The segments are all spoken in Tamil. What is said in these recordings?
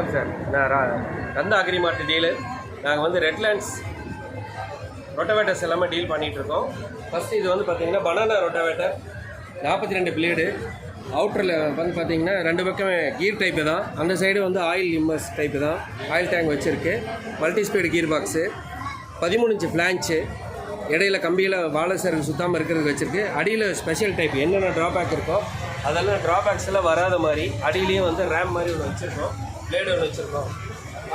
வணக்கம் சார். நான் ரா- அக்ரிமார்ட் டீலர் நாங்கள் வந்து ரெட்லேண்ட்ஸ் ரொட்டவேட்டர்ஸ் எல்லாமே டீல் பண்ணிகிட்ருக்கோம் ஃபஸ்ட்டு இது வந்து பார்த்திங்கன்னா பனானா ரொட்டவேட்டர். நாற்பத்தி ரெண்டு பிளேடு அவுட்டரில் வந்து பார்த்தீங்கன்னா ரெண்டு பக்கமே கீர் டைப்பு தான். அந்த சைடு வந்து ஆயில் இம்மர்ஸ் டைப்பு தான். ஆயில் டேங்க் வச்சுருக்கு. மல்டி ஸ்பீடு கீர் பாக்ஸு பதிமூணு இன்ச்சு ஃப்ளான்ச்சு இடையில கம்பியில் வாழை சுத்தாமல் இருக்கிறதுக்கு வச்சுருக்கு. அடியில் ஸ்பெஷல் டைப் என்னென்ன ட்ராபேக் இருக்கோ அதெல்லாம் ட்ராபேக்ஸ் எல்லாம் வராத மாதிரி அடியிலையும் வந்து ரேம் மாதிரி ஒன்று வச்சுருக்கோம். பிளேடு ஒன்று வச்சுருக்கோம்.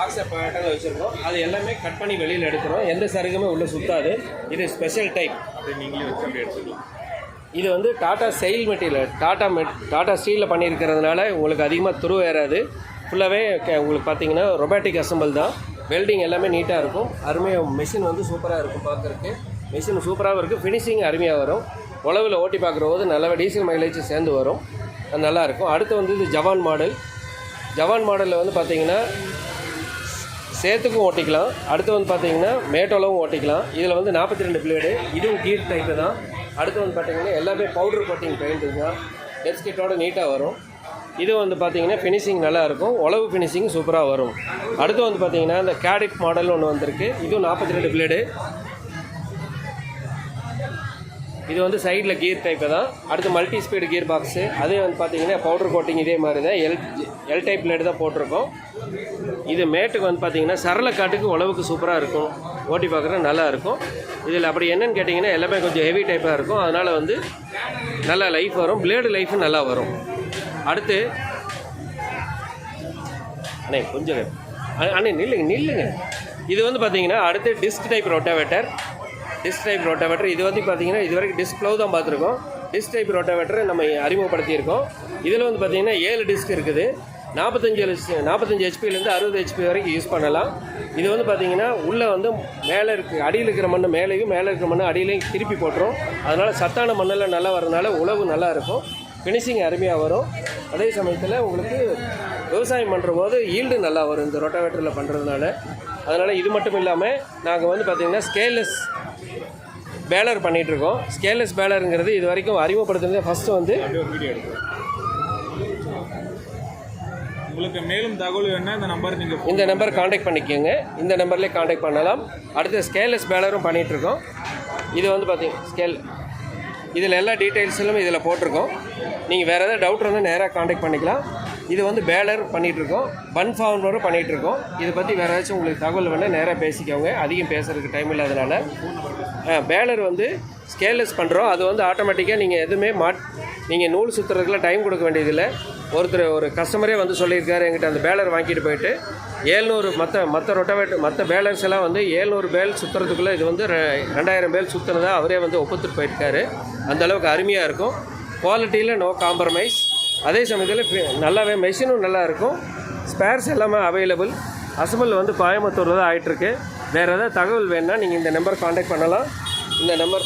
ஆக்சர் பேட்டர்ன் வச்சுருக்கோம். அது எல்லாமே கட் பண்ணி வெளியில் எடுக்கிறோம். எந்த சருகுமே உள்ளே சுத்தாது. இது ஸ்பெஷல் டைப் அப்படியே நீங்களே வச்சு அப்படியே எடுத்துக்கலாம். இது வந்து டாடா செயில் மெட்டீரியல் டாடா மெட் டாடா ஸ்டீலில் பண்ணியிருக்கிறதுனால உங்களுக்கு அதிகமாக துரு ஏறாது. ஃபுல்லாகவே உங்களுக்கு பார்த்தீங்கன்னா ரொபாட்டிக் அசம்பிள் தான். வெல்டிங் எல்லாமே நீட்டாக இருக்கும். அருமையாக மிஷின் வந்து சூப்பராக இருக்கும் பார்க்குறதுக்கு மிஷின் சூப்பராகவும் இருக்குது ஃபினிஷிங் அருமையாக வரும். உழவில் ஓட்டி பார்க்குற போது நல்லா டீசல் மைலேஜ் சேர்ந்து வரும். அது நல்லாயிருக்கும் அடுத்து வந்து இது ஜவான் மாடல் ஜவான் மாடலில் வந்து பார்த்தீங்கன்னா சேத்துக்கும் ஓட்டிக்கலாம். அடுத்து வந்து பார்த்தீங்கன்னா மேட்டோலவும் ஓட்டிக்கலாம். இதில் வந்து நாற்பத்தி ரெண்டு பிளேடு இதுவும் கீர் டைப்பு தான். அடுத்து வந்து பார்த்தீங்கன்னா எல்லாமே பவுடர் கோட்டிங் பெயிண்ட் தான். டெஸ்க் நீட்டாக வரும். இது வந்து பார்த்தீங்கன்னா ஃபினிஷிங் நல்லாயிருக்கும் உழவு ஃபினிஷிங் சூப்பராக வரும். அடுத்து வந்து பார்த்தீங்கன்னா இந்த கேடிட் மாடல் ஒன்று வந்திருக்கு. இதுவும் நாற்பத்தி ரெண்டு பிளேடு இது வந்து சைடில் கீர் டைப்பு தான். அடுத்து மல்டி ஸ்பீடு கீர் பாக்ஸு அதே வந்து பார்த்தீங்கன்னா பவுடர் கோட்டிங் இதே மாதிரி தான். எல் எல் டைப் பிளேடு தான் போட்டிருக்கோம். இது மேட்டுக்கு வந்து பார்த்தீங்கன்னா சரள காட்டுக்கு உழவுக்கு சூப்பராக இருக்கும். ஓட்டி பார்க்குறது நல்லா இருக்கும். இதில் அப்படி என்னென்னு கேட்டிங்கன்னா எல்லாமே கொஞ்சம் ஹெவி டைப்பாக இருக்கும். அதனால் வந்து நல்லா லைஃப் வரும். பிளேடு லைஃபும் நல்லா வரும். அடுத்து அண்ணே கொஞ்சம் அண்ணே, அண்ணே நில்லுங்க நில்லுங்க. இது வந்து பார்த்தீங்கன்னா அடுத்து disc type rotavator disc type இது வந்து பார்த்தீங்கன்னா இது வரைக்கும் டிஸ்க் தான் பார்த்துருக்கோம். டிஸ்க் டைப் நம்ம அறிமுகப்படுத்தியிருக்கோம். இதில் வந்து பார்த்தீங்கன்னா ஏழு டிஸ்க் இருக்குது. நாற்பத்தஞ்சு நாற்பத்தஞ்சு ஹெச்பிலேருந்து அறுபது ஹெச்பி வரைக்கும் யூஸ் பண்ணலாம். இது வந்து பார்த்தீங்கன்னா உள்ளே வந்து மேலே இருக்குது அடியில் இருக்கிற மண் மேலேயும் மேலே இருக்கிற மண் அடியிலையும் திருப்பி போட்டுரும். அதனால் சத்தான மண்ணெல்லாம் நல்லா வரதுனால உழவு நல்லா இருக்கும். ஃபினிஷிங் அருமையாக வரும். அதே சமயத்தில் உங்களுக்கு விவசாயம் பண்ணுற போது ஈல்டு நல்லா வரும் இந்த ரொட்டாவேட்டரில் பண்ணுறதுனால அதனால் இது மட்டும் இல்லாமல் நாங்கள் வந்து பார்த்திங்கன்னா ஸ்கேல்லெஸ் பேலர் பண்ணிகிட்ருக்கோம் ஸ்கேல்லெஸ் பேலருங்கிறது இது வரைக்கும் அறிமுகப்படுத்துனது ஃபஸ்ட்டு வந்து உங்களுக்கு மேலும் தகவல் வேணும்னா இந்த நம்பர் நீங்கள் இந்த நம்பர் காண்டாக்ட் பண்ணிக்கோங்க. இந்த நம்பர்லேயே காண்டாக்ட் பண்ணலாம். அடுத்து ஸ்கேல்லெஸ் பேலரும் பண்ணிகிட்ருக்கோம் இது வந்து பார்த்தீங்க ஸ்கேல் இதில் எல்லா டீட்டெயில்ஸிலும் இதில் போட்டிருக்கோம். நீங்கள் வேறு ஏதாவது டவுட் இருந்தால் நேராக காண்டாக்ட் பண்ணிக்கலாம். இது வந்து பேலர் பண்ணிகிட்ருக்கோம் பன் ஃபார்மரும் பண்ணிகிட்ருக்கோம் இதை பற்றி வேறு ஏதாச்சும் உங்களுக்கு தகவல் வேணால் நேராக பேசிக்கோங்க. அதிகம் பேசுகிறதுக்கு டைம் இல்லாதனால. பேலர் வந்து ஸ்கேல்லெஸ் பண்ணுறோம் அது வந்து ஆட்டோமேட்டிக்காக நீங்கள் எதுவுமே மாட் நீங்கள் நூல் சுற்றுறதுக்குலாம் டைம் கொடுக்க வேண்டியதில்லை. ஒருத்தர் ஒரு கஸ்டமரே வந்து சொல்லியிருக்காரு எங்கிட்ட அந்த பேலர் வாங்கிட்டு போயிட்டு ஏழ்நூறு மற்ற மற்ற ரொட்டவேட்டர் மற்ற பேலர்ஸ் எல்லாம் வந்து ஏழ்நூறு பேல் சுற்றுறதுக்குள்ளே இது வந்து ரெ- ரெண்டாயிரம் பேல் சுற்றுனதாக அவரே வந்து ஒப்புத்துட்டு போயிருக்காரு. அந்தளவுக்கு அருமையாக இருக்கும். குவாலிட்டியில் நோ காம்ப்ரமைஸ் அதே சமயத்தில் நல்லாவே மெஷினும் நல்லா இருக்கும் ஸ்பேர்ஸ் எல்லாமே அவைலபிள் அசம்பிள் வந்து கோயம்புத்தூரில் தான் ஆகிட்டுருக்கு வேறு ஏதாவது தகவல் வேணுன்னா நீங்கள் இந்த நம்பர் காண்டாக்ட் பண்ணலாம். இந்த நம்பர்